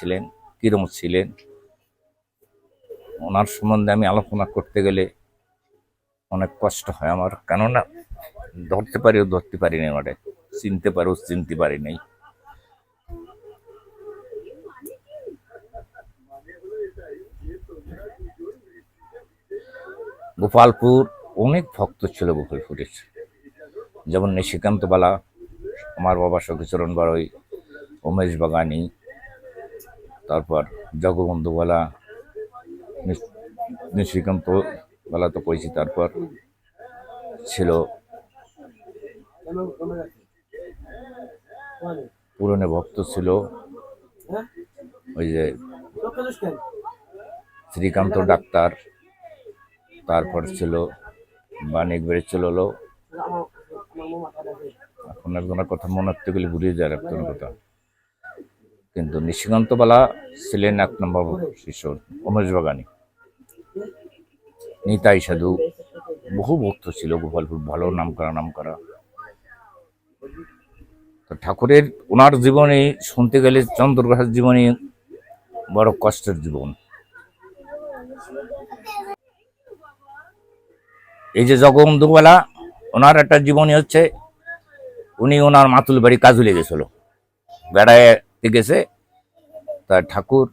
ছিলেন, কিরম ছিলেন? ওনার সম্বন্ধে আমি আলোচনা করতে গেলে অনেক কষ্ট হয় আমার। কেননা, ধরতে পারিও ধরতে পারি না ওনারে চিনতে পারো চিনতে পারি নাই। গোপালপুর অনেক ভক্ত ছিল গোপালপুরের যেমন নিশিকান্ত বালা আমার বাবা সখীচরণ বারই, উমেশ বাগানি তারপর জগবন্ধু বালা নিশ- নিশিকান্ত তো কইছি তারপর ছিল পুরনো ভক্ত ছিল। ওই যে শ্রীকান্ত ডাক্তার, তারপর ছিল বাণিক বেড়ে ছিল এখন একজনের কথা মনে রাখতে গেলে ঘুরিয়ে যায় একজনের কথা। কিন্তু নিশিকান্ত বালা ছিলেন এক নম্বর শিষ্য উমেশ বাগানি নিতাই সাধু বহু ভক্ত ছিল, গোপালপুর ভালো নাম করা নাম করা তো ঠাকুরের ওনার জীবনে শুনতে গেলে চন্দ্রগ্রহের জীবনে বড় কষ্টের জীবন। এই যে জগবন্ধুবেলা ওনার একটা জীবনী হচ্ছে, উনি ওনার মাতুল বাড়ি কাজুলে গেছিল বেড়ায় গেছে তা ঠাকুর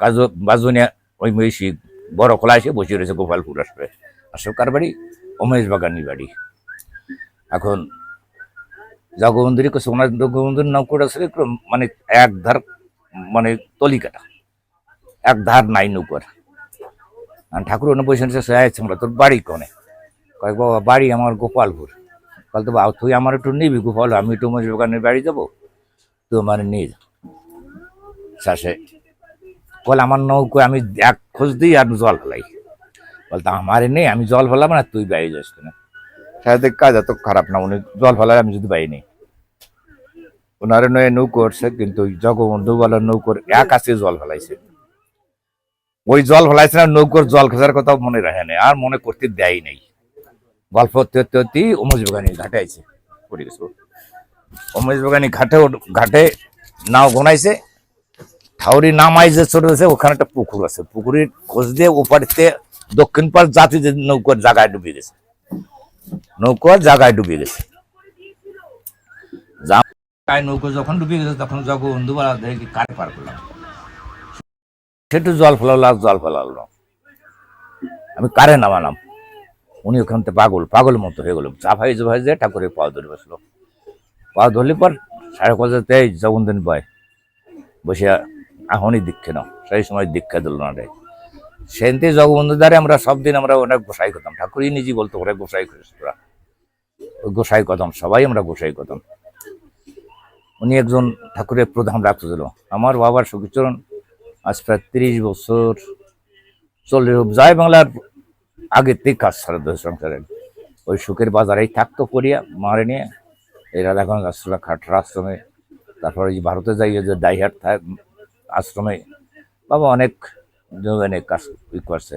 কাজু, বাজুনে ওই মহিষী বড় খোলা এসে বসে রয়েছে গোপালপুর আসবে। আসবে কার বাড়ি উমেশ বাগানির বাড়ি। এখন জগবন্ধুরই কাছে ওনার জগবন্ধুর নৌকোটা ছিল একটু মানে এক ধার মানে তলি কাটা এক ধার নাই নৌকর। আর ঠাকুর অন্য বসে রয়েছে, সে তোর বাড়ি কনে? কয়েক বাবা, বাড়ি আমার গোপালপুর। কাল তো বাবা তুই আমার একটু নিবি গোপাল, আমি একটু উমেশ বাগানের বাড়ি যাব? তুই আমার নিয়ে যা। শাসে বল আমার নৌকো, আমি এক খোঁজ দিই আর জল ফেলাই। বলতো আমার নেই, আমি জল ফেলাম না, তুই বাইরে যাস না সাথে কাজ এত খারাপ না, উনি জল ফেলায় আমি যদি বাইরে নেই। ওনারে নয় নৌকো উঠছে, কিন্তু জগবন্ধু বলার নৌকোর এক আছে জল ফেলাইছে। ওই জল ফেলাইছে না, নৌকোর জল খোঁজার কথা মনে রাখে নাই আর মনে করতে দেয় নাই। গল্প হতে হতে হতে উমেশ বাগানি ঘাটে আইছে, পড়ে গেছে। বাগানি ঘাটে ঘাটে নাও ঘনাইছে ঠাউরি নামাই যে ছোট আছে, ওখানে একটা পুকুর আছে। পুকুরের খোঁজ দিয়ে ওপারিতে দক্ষিণ পাশ জাতি যে নৌকার জায়গায় ডুবে গেছে। নৌকার জায়গায় ডুবে গেছে। নৌকো যখন ডুবে গেছে, তখন জগবন্ধু বলা দেখি কারে পার করলাম। সেটু জল ফেলালো আর জল ফেলালো। আমি কারে নামালাম? উনি ওখান থেকে পাগল পাগল মতো হয়ে গেল। চাফাই জোফাই যে ঠাকুরের পা ধরে বসল। পা ধরলে পর সাড়ে কজাতে এই জগন্দিন বয় বসে এখনই দীক্ষা নাও। সেই সময় দীক্ষা দিল না রে। সেনতে জগবন্ধু দ্বারে আমরা সব দিন আমরা অনেক গোসাই করতাম। ঠাকুরই নিজে বলতো, ওরা গোসাই করিস তোরা। গোসাই করতাম সবাই আমরা গোসাই করতাম উনি একজন ঠাকুরের প্রধান রাখছিল। আমার বাবার সুখীচরণ আজ প্রায় তিরিশ বছর চল্লিশ জয় বাংলার আগের থেকে কাজ ছাড়া দোষ সংসারের ওই সুখের বাজারেই থাকতো করিয়া, মারে নিয়ে। এই রাধাগঞ্জ আশ্রমে খাটর আশ্রমে তারপরে ভারতে যাই যে ডাইহাট থাক আশ্রমে বাবা অনেক অনেক কাজ করছে।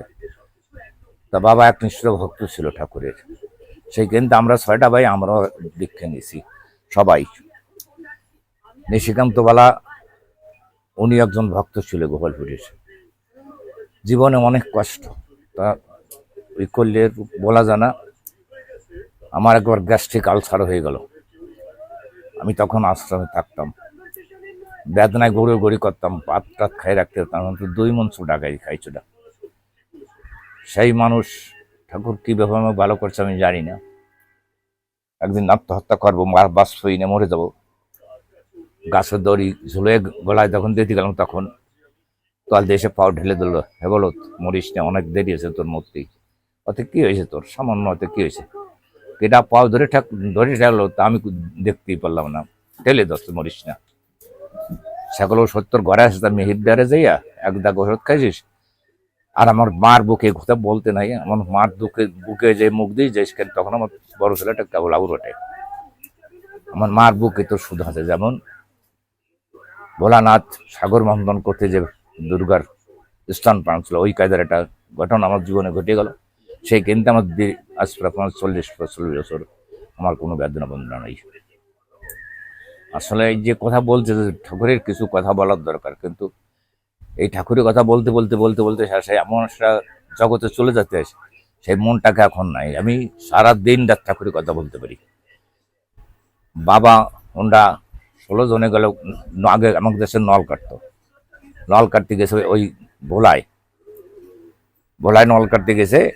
তা বাবা একনিষ্ঠ ভক্ত ছিল ঠাকুরের। সেই কিন্তু আমরা ছয়টা ভাই আমরাও দীক্ষা নিয়েছি, সবাই। নিশিকান্তবালা, উনি একজন ভক্ত ছিল গোপালপুরের। জীবনে অনেক কষ্ট। তা ওই করলে বলা জানা আমার একবার গ্যাস্ট্রিক আলসার হয়ে গেল। আমি তখন আশ্রমে থাকতাম। বেদনায় গড়ে গড়ি করতাম পাত টাত খাই রাখতে হতাম, কিন্তু দুই মন ছোটা গাই খাই ছোটা সেই মানুষ, ঠাকুর কি আমাকে ভালো করছে আমি জানি না। একদিন আত্মহত্যা করব, মার বাস হইনে মরে যাব। গাছের দড়ি ঝুলে গলায় যখন দিতে গেলাম তখন দিয়ে এসে পাও ঢেলে দিল, হে বলো মরিস না, অনেক দেরি হয়েছে তোর মূর্তি ওতে কি হয়েছে তোর? সামান্য ওতে কি হয়েছে? এটা পাও ধরে ঠাক ধরে ঠেলো তা আমি দেখতেই পারলাম না। ঠেলে দোস্ত মরিস না। সেগুলো সত্তর ঘরে আসে তার মেহির দ্বারে যাইয়া এক দাগ ওষুধ খাইছিস। আর আমার মার বুকে কথা বলতে নাই, আমার মার দুঃখে বুকে যে মুখ দিয়ে যাইস কেন, তখন আমার বড় ছেলেটা কেবল আউর ওঠে আমার মার বুকে তো শুধু আছে যেমন। ভোলানাথ সাগর মন্থন করতে যে দুর্গার স্থান পান ছিল ওই কায়দার একটা ঘটনা আমার জীবনে ঘটে গেল। সেই কিন্তু আমার আজ প্রায় চল্লিশ চল্লিশ বছর, আমার কোনো বেদনা বন্ধনা নেই। আসলে এই যে কথা বলছে ঠাকুরের কিছু কথা বলার দরকার, কিন্তু এই ঠাকুরের কথা বলতে বলতে বলতে বলতে সে- এমন একটা জগতে চলে যেতে সেই মনটাকে এখন নাই। আমি সারা দিন রাত ঠাকুরের কথা বলতে পারি। বাবা হোন্ডা ষোলো জনে গেল আগে আমাদের দেশে নল কাটতো। নল কাটতে গেছে ওই ভোলায়। ভোলায় নল কাটতে গেছে,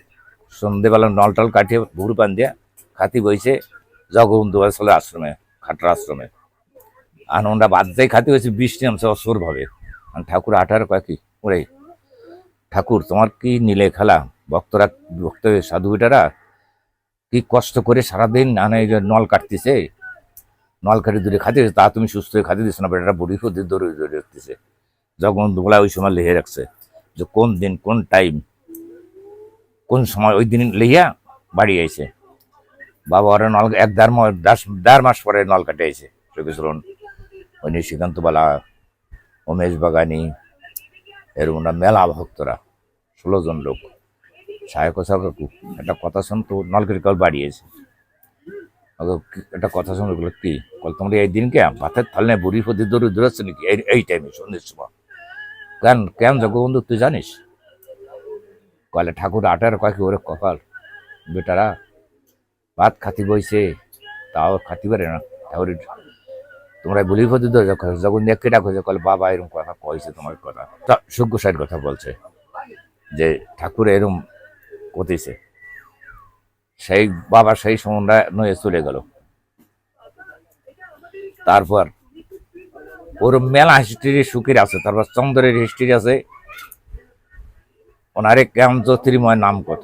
সন্ধেবেলা নল টল কাটিয়ে ভুর পান দিয়ে খাতি বইছে জগবন্ধু আসলে আশ্রমে, খাটরা আশ্রমে। আর ওরা বাধ্যাই খাতে হয়েছে, বৃষ্টি নামছে অসুর ভাবে ঠাকুর আঠার কয়েকি ওরে, ঠাকুর, তোমার কি নিলে খেলা? ভক্তরা, ভক্ত সাধু বেটারা কি কষ্ট করে সারাদিন নানা নল কাটতেছে? নল কাটি দূরে খাতে তা তুমি সুস্থ হয়ে খাতে দিচ্ছ না, বেটারা বুড়ি খুঁজে দৌড়ে দৌড়ে রাখতেছে যখন বলা ওই সময় লিখে রাখছে যে কোন দিন, কোন টাইম কোন সময় ওই দিন লইয়া বাড়ি আইছে। বাবা ওরা নল এক দেড় মাস দেড় মাস পরে নল কাটে আইছে চোখেশ্বরণ ওই বালা উমেশ বাগানি এরকম মেলা ভক্তরা, ষোলো জন লোক। সায়ক কাকু, একটা কথা শুনতো নলকের কল বাড়িয়েছে। একটা কথা শুনে বলল কি? কল তোমরা এই দিনকে ভাতের থালনে বুড়ি ফদি দৌড়ে দৌড়াচ্ছে নাকি? এই এই টাইমে সন্ধ্যের সময়। কেন কেন জগবন্ধু, তুই জানিস? কলে ঠাকুর আটার কয়েক ওরে কপাল? বেটারা, ভাত খাতি বইছে, তাও খাতি পারে না। ঠাকুরের তোমরা বলি ফদি দৌড়ে যখন দেখে ডাকো যে কলে, বাবা এরকম কথা কয়েছে তোমার কথা। তা সুজ্ঞ সাইড কথা বলছে যে ঠাকুর এরকম কতিছে সেই বাবা সেই সময়টা নয়ে চলে গেল। তারপর ওর মেলা হিস্ট্রি সুখের আছে, তারপর চন্দ্রের হিস্ট্রি আছে। ওনারে কেমন জ্যোতির্ময় নাম কত?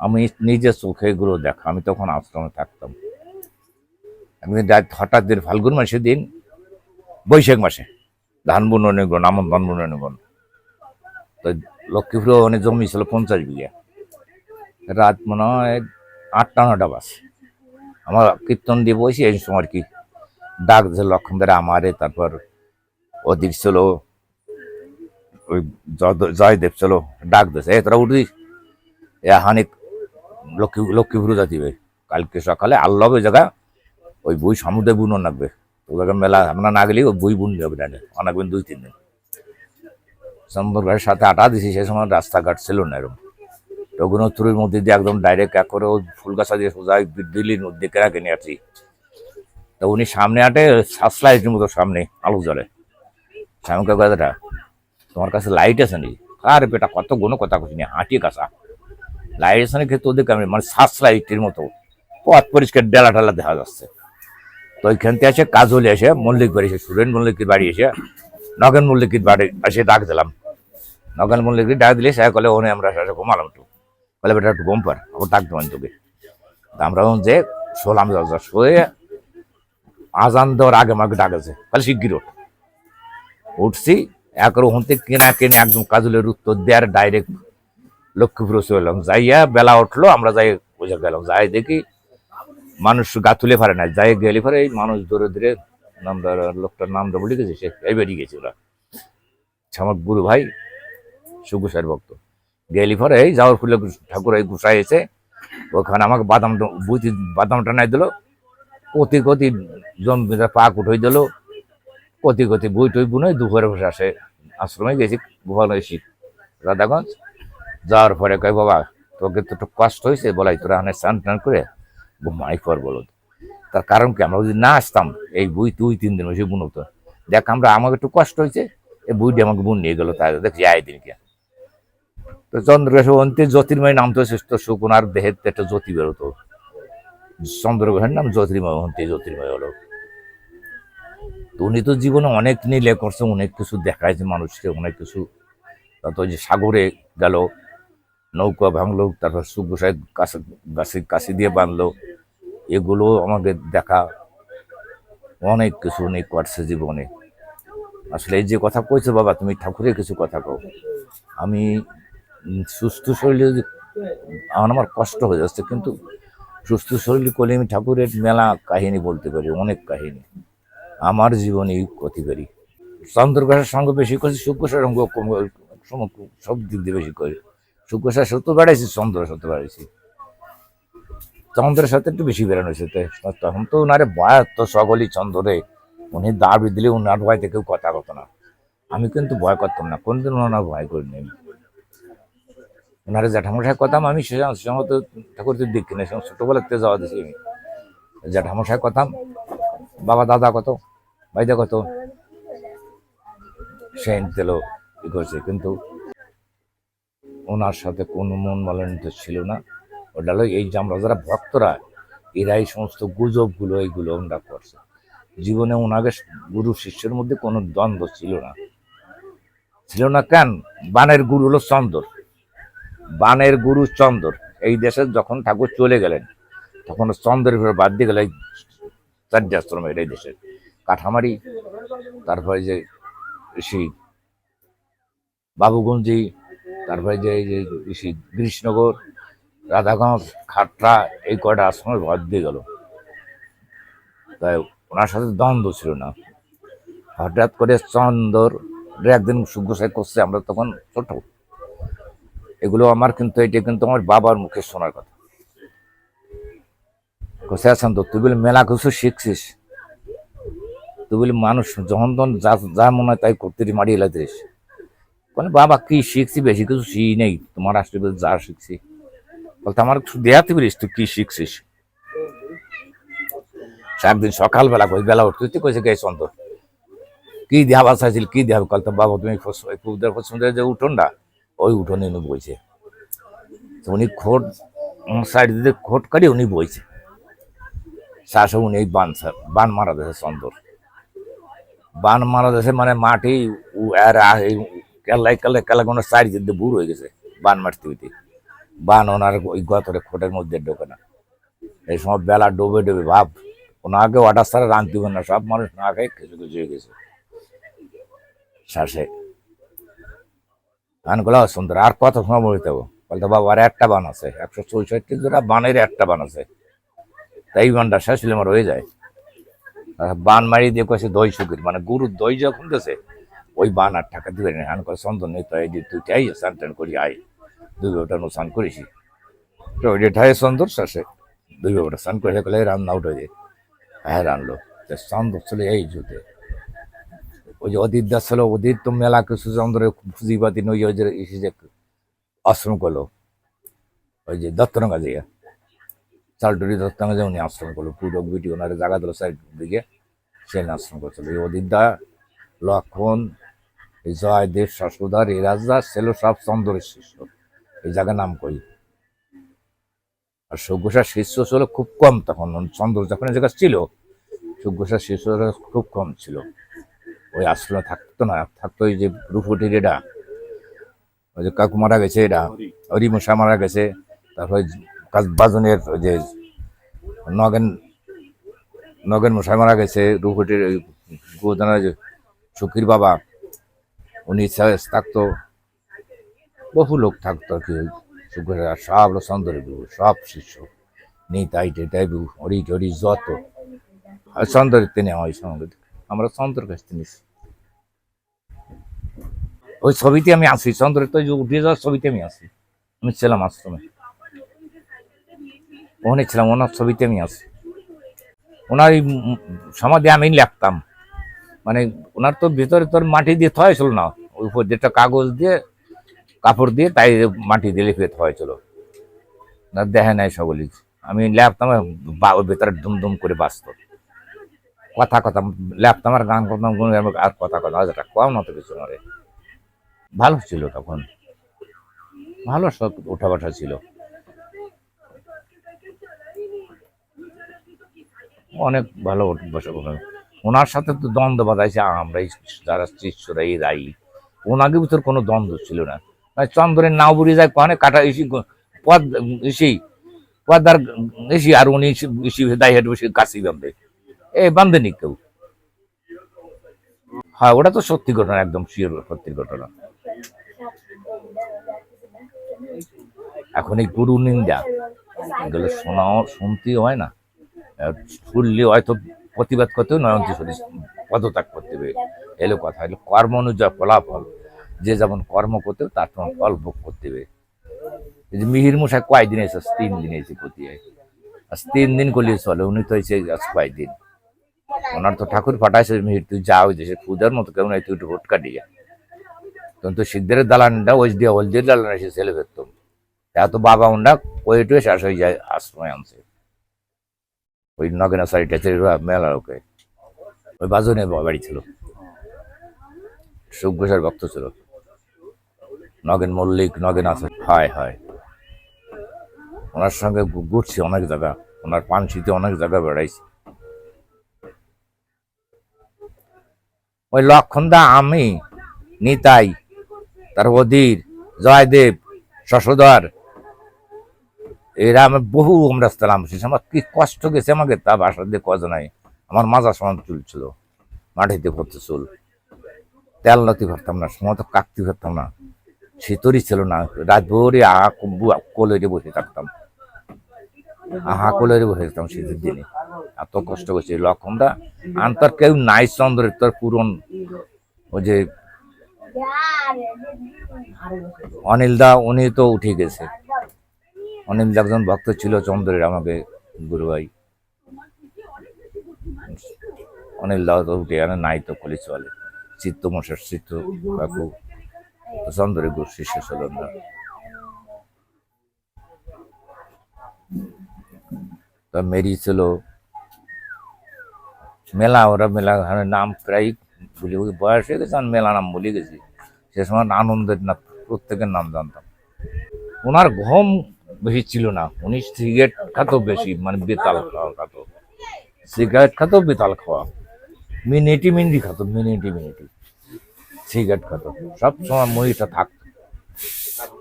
আমি নিজে চোখে এগুলো দেখা, আমি তখন আশ্রমে থাকতাম। রাত হঠাৎ দিন ফাল্গুন মাসের দিন বৈশাখ মাসে ধান বুনগুন আমন ধান বুনগুন তো লক্ষ্মীপুর অনেক জমি ছিল পঞ্চাশ বিঘা। রাত মনে হয় আটটা নটা বাস আমার কীর্তন দিয়ে বসি এই সময় কি ডাক যে লক্ষণদারা আমারে, তারপর অধিক ছিল, ওই জয়দেব ছিল, ডাক দিয়েছে এ, তোরা উঠবি? এ হানিক লক্ষ্মী লক্ষ্মীপুর যাতিবে কালকে সকালে আল্লাহ জায়গা ওই বই সমুদ্রে বুনো লাগবে। জায়গা মেলা, আমরা না গেলেই ওই বই বুন যাবে না অনেকদিন দুই, তিন দিন। চন্দরগাঁয়ের সাথে আটা দিছি সেই সময় রাস্তাঘাট ছিল না এরকম। রঘুনাথপুরের মধ্যে দিয়ে একদম ডাইরেক্ট এক করে ওই ফুল গাছা দিয়ে সোজা দিল্লির মধ্যে কেনা কিনে আছি তো উনি সামনে আটে সাতলাইটের মতো সামনে আলো জ্বলে স্বামীকে কথাটা তোমার কাছে লাইট আছে নি আর বেটা, কত গুণ কথা কছিনি হাঁটি কাঁচা। লাইট আছে নাকি তোদের মানে সাত লাইটের মতো। পথ পরিষ্কার ডেলা টেলা দেখা যাচ্ছে। তো ওইখান থেকে এসে কাজলে এসে মল্লিক বাড়ি এসে, সুরেন মল্লিকের বাড়ি এসে, নগেন মল্লিকের বাড়ি এসে ডাক দিলাম। নগেন মল্লিকের ডাক দিলে সে কলে, ওনে আমরা এসে ঘুমালাম একটু। বলে বেটা, একটু ঘুম পার আবার ডাক দেবেন তোকে। আমরা তখন যে শোলাম দরজা শোয়ে আজান দেওয়ার আগে আমাকে ডাকেছে তাহলে শিগগির ওঠ। উঠছি, একর হতে কেনা কেনে একদম কাজলের উত্তর দেওয়ার ডাইরেক্ট লক্ষ্মীপুর চলে এলাম। যাইয়া বেলা উঠল, আমরা যাই বুঝে গেলাম। যাই দেখি মানুষ গা তুলে পারে না যাই গেলে পরে এই মানুষ ধরে ধরে নামটা লোকটার নামটা বলে গেছে সে এই বেরিয়ে গেছে ওরা। আমার গুরু ভাই সুগুসার ভক্ত। গেলি পরে এই যাওয়ার ফুলে ঠাকুর এই গুসাই এসে ওখানে আমাকে বাদাম বুঝি বাদামটা নাই দিল, কতি কতি জমিটা পাক উঠাই দিল, কতি কতি বই টই বুনে দুপুরে বসে আসে, আশ্রমে গেছি গোপাল এসি রাধাগঞ্জ। যাওয়ার পরে কয়, বাবা, তোকে তো একটু কষ্ট হয়েছে বলাই তোরা অনেক স্নান টান করে ঘুমাই পর বলো তার কারণ কি? আমরা যদি না আসতাম, এই বই দুই, তিন দিন বসে বুনতো দেখ, আমরা, আমাকে একটু কষ্ট হয়েছে এই বইটি আমাকে বুন নিয়ে গেলো তাই। দেখছি আয় দিনকে তো চন্দ্রগ্রহ অন্তে জ্যোতির্ময় নাম তো শ্রেষ্ঠ সুকুনার দেহের একটা জ্যোতি বেরোতো চন্দ্রগ্রহের নাম জ্যোতির্ময় অন্তে জ্যোতির্ময় হলো। তো উনি তো জীবনে অনেক নিলে করছে, অনেক কিছু দেখাইছে মানুষকে, অনেক কিছু। ওই যে সাগরে গেল নৌকা ভাঙলো, তারপর সুগুসায় কাছে গাছে কাছে দিয়ে বাঁধলো। এগুলো আমাকে দেখা অনেক কিছু অনেক করছে জীবনে। আসলে এই যে কথা কইছো বাবা, তুমি ঠাকুরের কিছু কথা কও। আমি সুস্থ শরীরে আমার আমার কষ্ট হয়ে যাচ্ছে, কিন্তু সুস্থ শরীর করলে আমি ঠাকুরের মেলা কাহিনী বলতে পারি, অনেক কাহিনী। আমার জীবনে ক্ষতি করি। চন্দ্রগ্রহের সঙ্গে বেশি করছি শুক্রসার সঙ্গে কম- সব দিক দিয়ে বেশি করি। শুক্রসার সত্য বেড়াইছি, চন্দ্র সত্য বেড়াইছি। চন্দ্রের সাথে একটু বেশি বেড়ানো হয়েছে তখন তো ওনারে ভয় তো সকলই চন্দ্রে, উনি দাবি দিলে উনার ভয় থেকেও কথা কত না। আমি কিন্তু ভয় করতাম না, কোনদিন ওনার ভয় করিনি। ওনারা জ্যাঠামশাই কথাম আমি সে ঠাকুর তো দেখি না ছোটবেলাতে যাওয়া দিছি আমি। জ্যাঠামশাই কথাম বাবা দাদা কত ভাইদা কত, সে দিল, ই করছে। কিন্তু ওনার সাথে কোনো মন মালিন্য ছিল না। ওটা এই যে আমরা যারা ভক্তরা এরা এই সমস্ত গুজবগুলো, এইগুলো ওনারা করছে। জীবনে ওনাকে গুরু শিষ্যের মধ্যে কোনো দ্বন্দ্ব ছিল না। ছিল না কেন? বানের গুরু হলো চন্দর। বানের গুরু চন্দর। এই দেশে যখন ঠাকুর চলে গেলেন, তখন চন্দ্রের উপরে বাদ দিয়ে গেল এই আশ্রম এই দেশের কাঠামারি। তারপরে যে ঋষি বাবুগঞ্জি তারপরে যে কৃষ্ণনগর, রাধাগঞ্জ, খাটরা, এই কয়টা আশ্রমে বাদ দিয়ে গেল। তাই ওনার সাথে দ্বন্দ্ব ছিল না। হঠাৎ করে চন্দর একদিন সুগ্রসাই করছে, আমরা তখন ছোট। এগুলো আমার কিন্তু, এটা কিন্তু আমার বাবার মুখে শোনার কথা। কোথায় আছেন তো তুই বলে মেলা কিছু শিখছিস। তুই বলি মানুষ, যখন তখন যা যা মনে হয় তাই করতে মারিয়ে এলাতিস মানে বাবা, কি শিখছি? বেশি কিছু শিখি নেই। তোমার আশীর্বাদ যা শিখছি। বলতে, আমার একটু দেখাতে পারিস তুই কি শিখছিস? একদিন সকালবেলা কই বেলা উঠতে তুই কইছে গে চন্দ্র? কি দেওয়া চাইছিল কি দেওয়া বলতে বাবা, তুমি খুবদের পছন্দের যে উঠোনটা ওই উঠোনে উনি বইছে। তো উনি খোট সাইড দিতে খোট কাটি উনি বইছে। শাসে উনি এই বান বান মারা দেশে চন্দর বান মারা দেশে মানে মাটি আর কেলাই কেলাই কেলা কোনো সাইড দিয়ে বুড় হয়ে গেছে, বান মারতে হইতে। বান ওনার ওই গতরে খোটের মধ্যে ঢোকে না। এই সময় বেলা ডোবে ডোবে, ভাব ওনাকে ওয়াটার সারা রাঁধতে হবে না, সব মানুষ না খেয়ে কিছু কিছু হয়ে গেছে। শ্বাসে। গানগুলো সুন্দর, আর কত সময় বলতে হবে বলতে বাবা, আর একটা বান আছে, একশো চৌষট্টি জোড়া বানের একটা বান আছে। তাই বানটা শেষ হলে আমার হয়ে যায়। বান মারি দিয়ে কয়েছে দই শুকির মানে গরুর দই যখন দিয়েছে ওই বান আর টাকা দিবে না হান করে সন্দেহ নেই, তো এই যে তুই চাই স্নান টান করি, আয়। দুই বেটা স্নান করেছি। তো ওই যে ঠাই সুন্দর শেষে, দুই বেটা স্নান করে গেলে রান্না উঠে যায়। হ্যাঁ রানলো। সুন্দর ছিল এই জুতে ওই যে অদিত দাস ছিল, অদিত তো মেলা কিছু পুঁজিবাদী নই, ওই যে এসে যে আশ্রম করল। ওই যে দত্তরঙ্গা দিয়ে চালটুরি দত্তরঙ্গা যে উনি আশ্রম করল, পুরো বিটি ওনার জায়গা দিল সাইড দিকে সে আশ্রম করছিল। ওই অদিত দা লক্ষণ এই জয়দেব শাশুদার এই রাজদা ছিল সব চন্দ্রের শিষ্য। এই জায়গার নাম কই? আর সুঘোষার শিষ্য ছিল খুব কম তখন, চন্দ্র যখন এই জায়গা ছিল সুঘোষার শিষ্য খুব কম ছিল। ওই আশ্রমে থাকতো না, থাকতো ওই যে রুফুটির এটা ওই যে কাকু মারা গেছে এটা হরিমশা মারা গেছে, তারপর তারপরে বাজনের ওই যে নগেন নগেন মশাই মারা গেছে, রুফুটির ওই যে সুখীর বাবা। উনি সা- থাকতো, বহু লোক থাকতো কি আর সব লোক চন্দ্রের বিভু সব শিষ্য নিতাই টেটাই বিভু হরি টরি যত। চন্দ্রের তিনি হয় সঙ্গে আমরা চন্দ্রের কাছ নিছি। ওই ছবিতে আমি আসি চন্দ্রের তো উঠে যাওয়ার ছবিতে আমি আসি। আমি ছিলাম আশ্রমে। ওখানে ছিলাম, ওনার ছবিতে আমি আসি। ওনার এই সমাধি আমি লিখতাম। মানে ওনার তো ভিতরে তোর মাটি দিয়ে থয় ছিল না। ওই উপর যেটা কাগজ দিয়ে, কাপড় দিয়ে, তাই মাটি দিয়ে লিখে থয় ছিল। না, দেখে নাই সকলে আমি ল্যাপতাম ওর ভেতরে দুম দুম করে বাঁচত। কথা কথা ল্যাপতাম আর গান করতাম গুন আর কথা কথা যেটা কম না তো কিছু না ভালো ছিল তখন। ভালো সব ওঠা বসা ছিল। অনেক ভালো বসা ওনার সাথে তো দ্বন্দ্ব বাঁধাইছে, আমরা যারা শিষ্যরা, এই রাই। ওনাকে ভিতর কোনো দ্বন্দ্ব ছিল না। চন্দ্রের নাও বুড়ি যায় কখনে কাটা ইসি পদ ইসি পদার ইসি, আর উনি ইসি দায় হেঁটে বসে কাশি বাঁধবে এ বান্ধেনি কেউ। হ্যাঁ ওটা তো সত্যি ঘটনা, একদম শিওর সত্যি ঘটনা। এখন এই গুরু নিন্দা, এগুলো শোনাও শুনতেই হয় না। শুনলে হয়তো প্রতিবাদ করতেও নয়ন্তি শরীর পদত্যাগ করতে হবে। এলো কথা, এলো কর্ম অনুযায়ী ফলাফল। যে যেমন কর্ম করতে হবে, তার তেমন ফল ভোগ করতে হবে। মিহির মশাই কয়দিন এসে, তিন দিন এসে হয়। আজ তিন দিন করলে চলে উনি তো এসে আজ কয়দিন। ওনার তো ঠাকুর ফাটাইছে মিহির, তুই যা ওই দেশে পূজার মতো কেমন তুই একটু ভোট কাটিয়ে তখন তো শিখদের দালানটা ওই দিয়ে হলদির দালান এসে ছেলে ফেরতাম তা তো বাবা উন্ডা কয়েটে শেষ হয়ে যায় আশ্রমে আনছে। ওই নগেনা সারি টেচের মেলা ওকে। ওই বাজনে বাড়ি ছিল। সুখ ঘোষের ভক্ত ছিল। নগেন মল্লিক, নগেন আছে হয় হয়। ওনার সঙ্গে ঘুরছি অনেক জায়গা। ওনার পানশিতে অনেক জায়গা বেড়াইছি। ওই লক্ষণদা আমি, নিতাই, তার অধীর, জয়দেব, শশধর এরা আমি বহু আমরা ছিলাম সে সময় কি কষ্ট গেছে আমাকে তা বাসা দিয়ে কজ নাই। আমার মাজা সমান চুল ছিল, মাটিতে করতে চুল। তেল নতি করতাম না, সময় তো কাকতি করতাম না। শীতরই ছিল না রাত ভোরে আহা কোলেরে বসে থাকতাম। আহা, কোলেরে বসে থাকতাম শীতের দিনে। এত কষ্ট করছে। লক্ষণটা আন্তর কেউ নাই চন্দ্রের, তোর পুরন ওই যে অনিল দা উনি তো উঠে গেছে। অনিল দা একজন ভক্ত ছিল, চন্দ্রের আমাকে গুরু ভাই অনিল দা উঠে আনে নাই তো কলি চলে। চিত্ত মশার চিত্ত কাকু। চন্দ্রের গুরু শিষ্য সদন তা মেরি ছিল। মেলা, ওরা মেলা নাম প্রায় গেছি, বয়স হয়ে গেছে, আমি মেলা নাম ভুলে গেছি। সে সময় আনন্দের না প্রত্যেকের নাম জানতাম। ওনার ঘুম বেশি ছিল না। উনি সিগারেট খাতো বেশি মানে বেতাল খাওয়া, খাতো। সিগারেট খাতো, বেতাল খাওয়া। মিনিটি মিনিটি খাতো, মিনিটি মিনিটি। সিগারেট খাতো। সব সময় মহিটা থাকতো।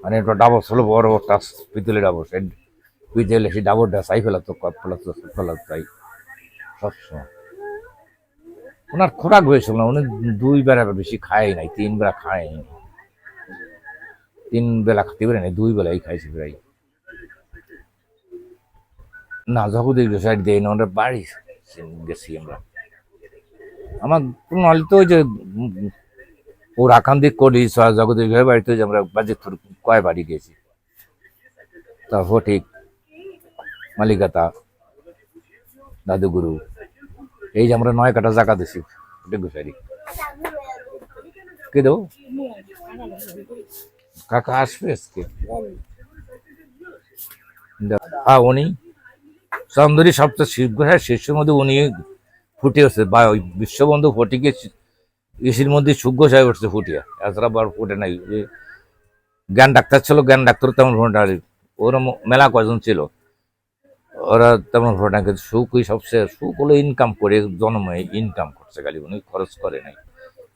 মানে একটা ডাবর ছিল, বড় একটা পিতলের ডাবর সে পিতলে সেই ডাবরটা চাই ফেলাতো কপ ফেলাতো ফেলাতো তাই সবসময় ওনার খোরাক হয়েছিল না, উনি দুই বেলা বেশি খায় নাই, তিন বেলা খায়নি তিন বেলা খেতে পারে নাই দুই বেলাই খাইছে প্রায়। না জগদীর সাইড দেয় না ওনার বাড়ি গেছি আমরা। আমার নলে তো ওই যে উম, ও দিক করি ঘরের বাড়িতে যে আমরা বাজেট কয় বাড়ি গেছি। তা ফটিক মালিকাতা দাদুগুরু এই যে আমরা নয় কাটা জায়গা দিছি ডেঙ্গু কে দেবো? কাকা আসবে আজকে? হ্যাঁ উনি? চন্দরী সপ্তাহ শিবঘোষার শেষের মধ্যে উনি ফুটে উঠছে বা ওই বিশ্ববন্ধু ফটিকে ইসির মধ্যে সুজ্ঞ সাহেব উঠছে ফুটিয়া। এছাড়া বার ফুটে নাই। যে জ্ঞান ডাক্তার ছিল, জ্ঞান ডাক্তার তেমন ভোটা ওরা মেলা কয়জন ছিল? ওরা তেমন ভোটা কিন্তু সুখই সবচেয়ে, সুখ হলো ইনকাম করে, জন্মে ইনকাম করছে খালি। উনি খরচ করে নাই।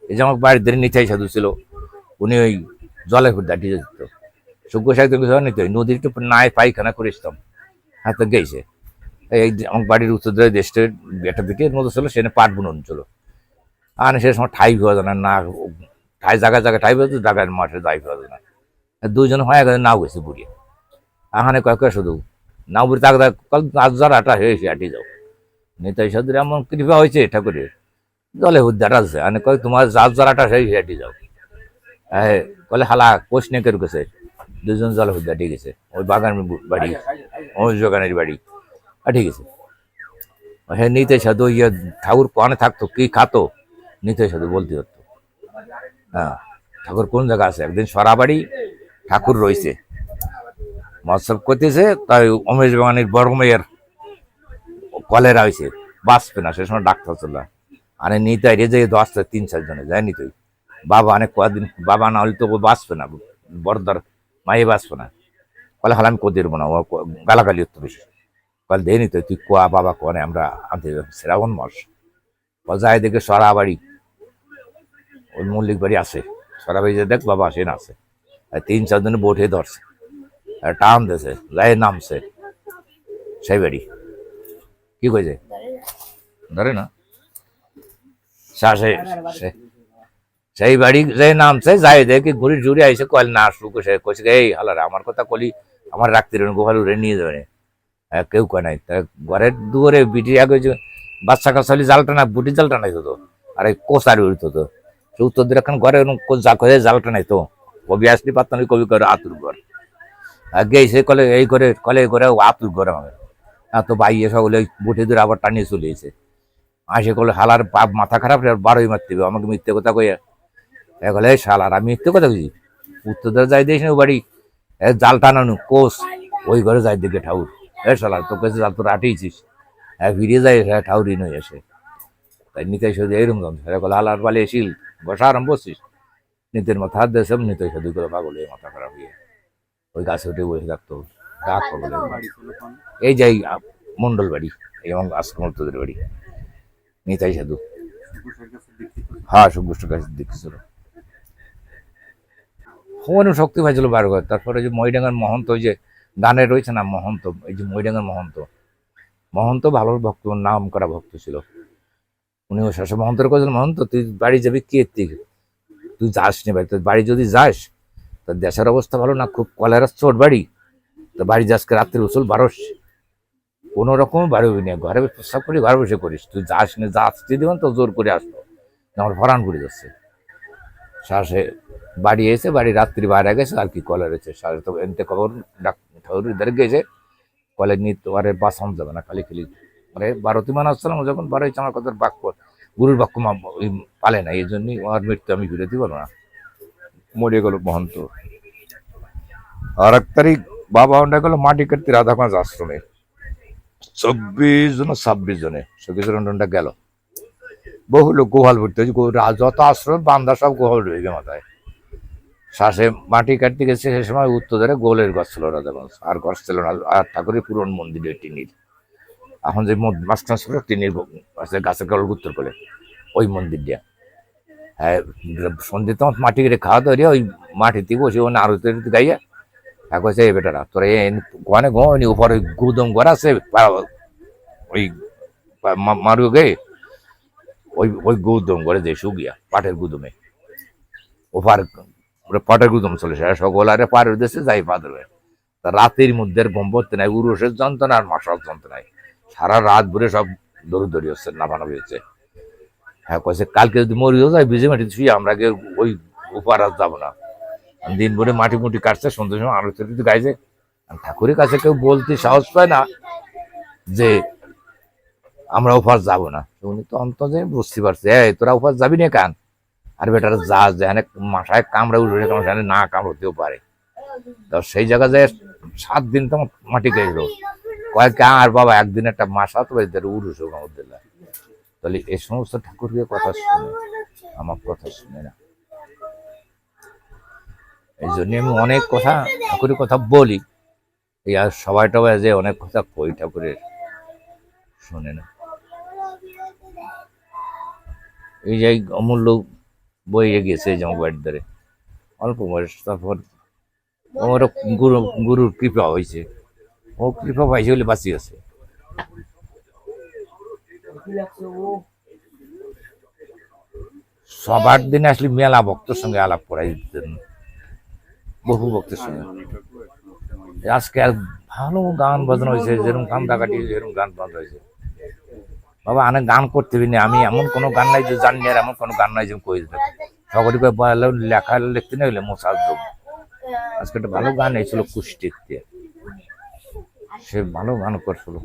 এই যে আমার বাড়ির ধারে নিচাই সাধু ছিল, উনি ওই জলে দাঁড়িয়ে যেত। সুজ্ঞ সাহেব কিছু নিতে নদীর একটু নাই পায়খানা করে আসতাম হাতে গেছে এই আমার বাড়ির উত্তর দিকে দেশটা, একটা দিকে নদী ছিল সেখানে পাট বুনন ছিল আর সে সময় ঠাই হওয়া যায় না না, ঠাই জায়গায় জায়গায় ঠাই হয়েছে জায়গায় মাঠে দায় হওয়া যায় না। আর দুইজন হয়ে গেছে নাও গেছে বুড়িয়ে। আহানে কয়েক শুধু, নাও বুড়ি, তাক কাল আজ যার আটা হয়েছে আটি যাও। নেতাই সাধুরে এমন কৃপা হয়েছে ঠাকুরের। জলে হুদ্দার আছে আনে কয়, তোমার যার যার আটা হয়েছে আটি যাও। হ্যাঁ কলে হালা কোষ নে কেউ গেছে দুজন জলে হুদ্দা ঠিক গেছে, ওই বাগান বাড়ি, ওই জগানের বাড়ি। আছে। হ্যাঁ নিতে সাধু ইয়ে ঠাকুর কোনে থাকতো, কি খাতো? নিতে সাধু বলতে হতো হ্যাঁ ঠাকুর কোন জায়গা আছে? একদিন সরাবাড়ি ঠাকুর রয়েছে। মৎসব করতেছে, তাই অমেশ বাগানের বড় মেয়ের কলেরা হয়েছে, বাঁচবে না, সে সময় ডাক্তার চল আরে নিতে রে যে দশটা তিন, চার জনে যায় নিতে বাবা অনেক কদিন, বাবা না হলে তো বাঁচবে না, বড়দার মায়ে বাঁচবে না। কলে হাল আমি কো দেবো না গালাগালি বেশি। কল দেয়নি তো, তুই কোয়া বাবা কোনে, আমরা আনতে। শ্রাবণ মাস। যায় দেখে সরা বাড়ি ওই মল্লিক বাড়ি আছে। সরা বাড়ি দেখ বাবা আসে না আছে। তিন, চার দিনে বোটে ধরছে। আর টান নামছে। সেই বাড়ি। কি কইছে? ধরে না। সেই বাড়ি যে নামছে, যাই দেখি ঘুরি ঘুরে আইসে কল না শুরু সে কইছে, এই হালারে, আমার কথা কলি, আমার রাখতে উড়ে নিয়ে যাবে কেউ কয় নাই। তা ঘরের দুয়ারে বিটি আগে যে বাচ্চা কাছালি জালটা না বুটি জালটা নাই তো আর এই কোসারি উড়তো তো সে উত্তর দিকে এখন ঘরে যা করে জালটা নাই তো। কবি আসলি নাই, কবি করে আতুর ঘর। আগে এসে কলে এই করে, কলে করে আতুর ঘর আমাদের হ্যাঁ তো ভাই এসব বলে বুটি ধরে আবার টানিয়ে চলে এসে আসে কলে হালার বাপ মাথা খারাপ বারোই মারতে হবে, আমাকে মিথ্যে কথা এখন এই শালার, আমি মিথ্যে কথা বুঝি উত্তরদার যাই দিয়েছি বাড়ি জাল টানানো কোষ ওই ঘরে যাই দিকে ঠাউর এ শালার তোকে জাল তো রাটিয়েছিস হ্যাঁ ফিরে যায় হ্যাঁ ঠাউরই নই এসে। তাই নিতাই শুধু এরকম যন্ত্র হ্যাঁ কলে হালার পালে এসিল, বসা আরাম বসছিস নিতের মাথা হাত দেশে নিতাই শুধু করে পাগল হয়ে মাথা খারাপ হয়ে ওই গাছে উঠে বসে থাকতো। ডাক পাগল এই যাই মন্ডল বাড়ি এবং আশ্রম তোদের বাড়ি। নিতাই সাধু। হ্যাঁ সুগুষ্ট কাছে দেখছিল। সমানে শক্তি পাইছিল বার করে তারপরে যে মহিডাঙ্গার মহন্ত যে গানে রয়েছে না মহন্ত, এই যে মহিডাঙ্গার মহন্ত। মহন্ত ভালো ভক্ত, নাম করা ভক্ত ছিল। উনি ওই শাসক মহন্তের কাছে মহন্ত, তুই বাড়ি যাবি কে তুই তুই যাস নি বাড়ি, তোর বাড়ি যদি যাস, তোর দেশের অবস্থা ভালো না, খুব কলেরা চোট বাড়ি। তো বাড়ি যাসকে রাত্রে উসুল বারস। কোনো রকম বাড়ি না, ঘরে প্রস্তাব করি ঘরে বসে করিস। তুই যাস না যা আসতে দিবেন তো জোর করে আসতো আমার ফরান করে যাচ্ছে। শ্বাসে বাড়ি এসে বাড়ি রাত্রি বাইরে গেছে, আর কি কলে রয়েছে শ্বাসে। তো এনতে খবর ধরে গেছে কলে নিয়ে তোমার বাসাম যাবে না, খালি খালি। মানে বারোটি মান আসছিলাম যখন বারো হয়েছে আমার কথা বাক্য, গুরুর বাক্য পালে না, এই জন্যই আমার মৃত্যু আমি দিতে পারব না। মরে গেল মহন্ত। আর এক তারিখ বাবা হন্ডা গেল মাটি কাটতে রাধাকাঁজ আশ্রমে। চব্বিশ জন, ছাব্বিশ জনে, চব্বিশ জন গেল। বহু লোক গোহাল ভর্তি হয়েছে যত আশ্রম, বান্দা সব গোহাল রয়ে গেছে মাথায়। শ্বাসে মাটি কাটতে গেছে, সে সময় উত্তর গোলের গছ ছিল রাজাগঞ্জ। আর গাছ ছিল না, আর ঠাকুরের পুরন মন্দিরের টিনির এখন যে মাঝখান ছিল টিনির গাছের কল উত্তর করে ওই মন্দির দিয়া হ্যাঁ সন্ধ্যে তোমার মাটি কেটে খাওয়া তৈরি ওই মাটিতে বসে আরতি টারতি গাইয়া এক হচ্ছে এই বেটারা, তোরা গোয়ানে গো উপরে গুদম আছে, পা- ওই মারু গে ওই ওই গুদম করে যে শুকিয়া পাটের গুদমে। ওপার ওরে পাটের গুদম চলে সেটা সকলারে পার দেশে যাই পা ধরবে তা রাতের মধ্যে আর গম নাই, উরুষের যন্ত্রণা আর মাসার যন্ত্রণায় সারা রাত ভরে সব দৌড়ি দৌড়ি হচ্ছে নামানামি হচ্ছে হ্যাঁ কয়েছে কালকে যদি মরিও যায়, ভিজে মাটি শুয়ে আমরা গিয়ে ওই উপার আর যাব না। দিন ভরে মাটি মুটি কাটছে সন্ধ্যের সময় আলো চলিতে গাইছে। ঠাকুরের কাছে কেউ বলতে সাহস পায় না যে আমরা ওপার যাব না। উনি তো অন্তত বুঝতে পারছে, এই, তোরা ওপার যাবি না কান? আর বেটার যা যেখানে মাসায় কামড়া উঠে কামড়া সেখানে না কামড়তেও পারে। তো সেই জায়গা যায় সাত দিন তো মাটি গেছিল কয়েক আর বাবা, একদিন একটা মাসা তো এদের উড়ুসো কামড় তাহলে এই সমস্ত ঠাকুরকে কথা শুনে, আমার কথা শুনে না। এই জন্য আমি অনেক কথা ঠাকুরের কথা বলি। এই আর সবাই টবাই যে অনেক কথা কই ঠাকুরের, শোনে না। এই যে অমূল্য বইয়ে গেছে যেমন বাড়ির ধরে। অল্প বয়স, তারপর ওর গুরু, গুরুর কৃপা হয়েছে। ও কৃপা পাইছে বলে বাঁচি আছে। সবার দিনে আসলে মেলা ভক্তর সঙ্গে আলাপ করাই দিতেন বহু ভক্তের সঙ্গে। আজকে আর ভালো গান বাজানো হয়েছে, যেরকম গান কাটি যেরকম গান বাজানো হয়েছে। বাবা অনেক গান করতে পারি আমি এমন কোনো গান নাই যে জানি আর এমন কোনো গান নাই যে কই দেবে। সকলে বলে লেখা লিখতে না হলে মশার দেবো আজকে একটা ভালো গান হয়েছিল কুষ্টিতে। সে ভালো গান করছিল।